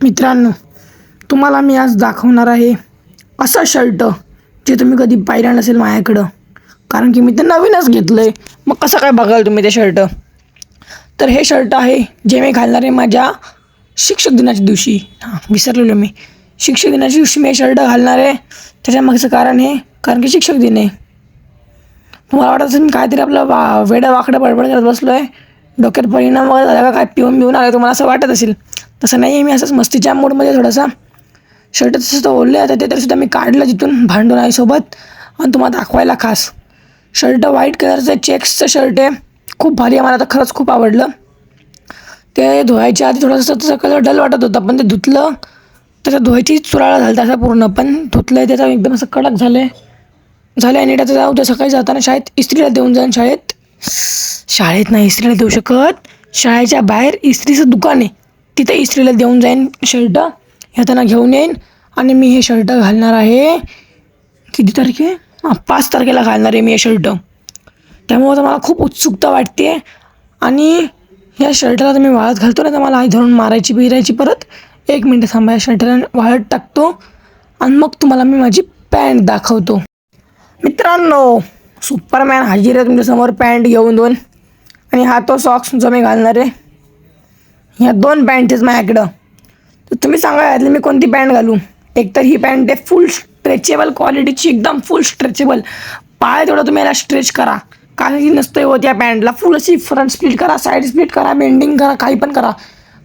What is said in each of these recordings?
मित्रांनो तुम्हाला मी आज दाखवणार आहे असा शर्ट जे तुम्ही कधी पाहिला नसेल माझ्याकडं. कारण की मी ते नवीनच घेतलं आहे मग कसं काय बघाल तुम्ही ते शर्ट? तर हे शर्ट आहे जे मी घालणार आहे माझ्या शिक्षक दिनाच्या दिवशी. हां विसरलेलो मी. शिक्षक दिनाच्या दिवशी मी हे शर्ट घालणार आहे. त्याच्यामागचं कारण हे कारण की शिक्षक दिन आहे. तुम्हाला वाटत असेल मी काहीतरी आपलं वा वेडं वाकडं बडबड करत बसलो आहे डोक्यात परिणाम वगैरे झाला का काय पिऊन बिऊन आलं तुम्हाला असं वाटत असेल. तसं नाही आहे मी असंच मस्तीच्या मूडमध्ये थोडासा शर्ट तसं तर ओढले आता ते तरीसुद्धा मी काढलं तिथून भांडून आईसोबत. आणि तुम्हाला दाखवायला खास शर्ट व्हाईट कलरचं चेक्सचं शर्ट आहे. खूप भारी आहे मला तर खरंच खूप आवडलं. ते धुवायच्या आधी थोडंसं त्याचा कलर डल वाटत होता पण ते धुतलं त्याच्या धुवायची चुराळा झाला तसा पूर्ण पण धुतलं त्याचा एकदम असं कडक झालं आहे झालं आणि त्याचं जाऊ उद्या सकाळी जाताना शाळेत इस्त्रीला देऊन जाईन शाळेत. शाळेत नाही इस्त्रीला देऊ शकत. शाळेच्या बाहेर इस्त्रीचं दुकान आहे. तिथे इस्त्रीला देऊन जाईन शर्ट येताना घेऊन येईन आणि मी हे शर्ट घालणार आहे. किती तारखे? हां पाच तारखेला घालणार आहे मी हे शर्ट. त्यामुळं तर मला खूप उत्सुकता वाटते. आणि या शर्टाला तर मी वाळत घालतो ना तर मला आई धरून मारायची बिरायची परत. एक मिनटं थांबा या शर्टाला वाळत टाकतो आणि मग तुम्हाला मी माझी पॅन्ट दाखवतो. मित्रांनो सुपरमॅन हजीर आहे तुमच्यासमोर पॅन्ट घेऊन दोन आणि हा तो सॉक्स जो मी घालणार आहे. ह्या दोन पॅन्ट आहेत माझ्याकडं. तर तुम्ही सांगा यातली मी कोणती पॅन्ट घालू? एकतर ही पॅन्ट आहे फुल स्ट्रेचेबल क्वालिटीची एकदम फुल स्ट्रेचेबल. पाय तेवढं तुम्ही याला स्ट्रेच करा. काही नसतंय होत या पॅन्टला. फुल अशी फ्रंट स्प्लिट करा साईड स्प्लिट करा बेंडिंग करा काही पण करा.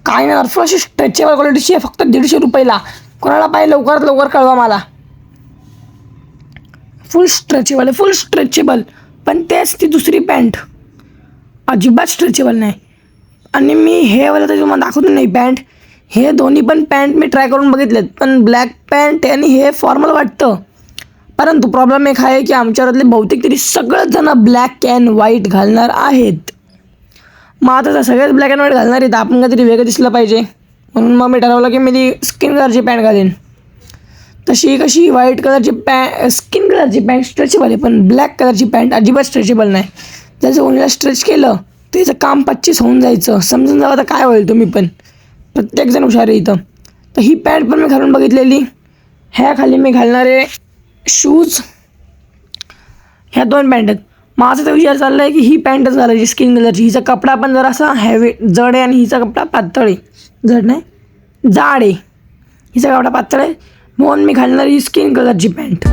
काही नाही फुल अशी स्ट्रेचेबल क्वालिटीची आहे फक्त दीडशे रुपयाला. कोणाला पाहिजे लवकरात लवकर कळवा मला. फुल स्ट्रेचेबल आहे फुल स्ट्रेचेबल पण तेच ती दुसरी पॅन्ट. अजिबात स्ट्रेचेबल नाही. आणि मी हे वाला तर तुम्हाला दाखवतो नाही पॅन्ट. हे दोन्ही पण पॅन्ट मी ट्राय करून बघितलेत पण ब्लॅक पॅन्ट आणि हे फॉर्मल वाटतं. परंतु प्रॉब्लेम एक आहे की आमच्यावरातले बहुतेक तरी सगळंच जण ब्लॅक अँड व्हाईट घालणार आहेत. मग आता तर सगळेच ब्लॅक अँड व्हाईट घालणार आहेत आपण काहीतरी वेगळं दिसलं पाहिजे. म्हणून मग मी ठरवलं की मी ती स्किन कलरची पॅन्ट घालेन. तशी कशी व्हाईट कलरची पॅ स्किन कलरची पॅन्ट स्ट्रेचेबल आहे पण ब्लॅक कलरची पॅन्ट अजिबात स्ट्रेचेबल नाही. त्याचं ओनला स्ट्रेच केलं त्याचं काम पच्चीस होऊन जायचं समजून जावं आता काय होईल तुम्ही पण? प्रत्येकजण हुशार आहे इथं. तर ही पॅन्ट पण मी घालून बघितलेली. ह्या खाली मी घालणारे शूज ह्या दोन पॅन्ट आहेत. माझा तर विचार चालला आहे की ही पॅन्टच घालायची स्किन कलरची हिचा कपडा पण जरासा हॅवी जड आहे आणि हिचा कपडा पातळ आहे. जड नाही जाड आहे. हिचा कपडा पातळ आहे. म्हणून मी घालणारी ही स्किन कलरची पॅन्ट